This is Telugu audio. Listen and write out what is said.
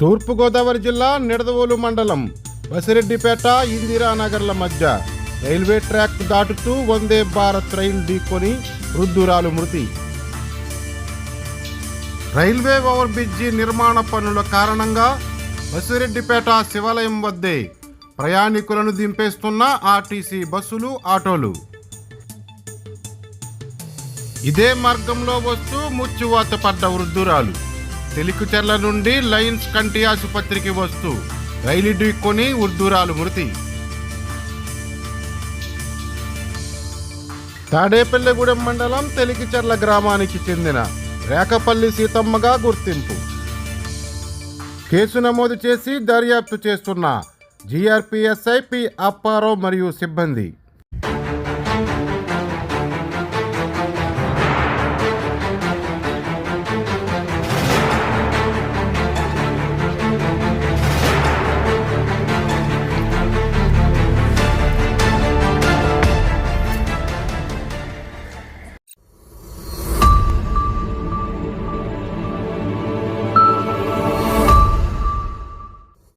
తూర్పుగోదావరి జిల్లా నిడదవోలు మండలం బసిరెడ్డిపేట ఇందిరానగర్ల మధ్య రైల్వే ట్రాక్ దాటుతూ వందే భారత్ రైలు ఢీకొని వృద్ధురాలు మృతి. రైల్వే ఓవర్ బ్రిడ్జి నిర్మాణ పనుల కారణంగా బసిరెడ్డిపేట శివాలయం వద్దే ప్రయాణికులను దింపేస్తున్న ఆర్టీసీ బస్సులు ఆటోలు. ఇదే మార్గంలో వస్తూ ముచ్చువాత పడ్డ వృద్ధురాలు. తెలికుచెర్ల నుండి లయన్స్ కంటి ఆసుపత్రికి వస్తూ రైలు ఢీక్కొని ఉర్దూరాలు మృతి తాడేపల్లెగూడెం మండలం తెలికిచెర్ల గ్రామానికి చెందిన రేకపల్లి సీతమ్మగా గుర్తింపు. కేసు నమోదు చేసి దర్యాప్తు చేస్తున్న జీఆర్పీఎస్ఐ పి అప్పారావు మరియు సిబ్బంది.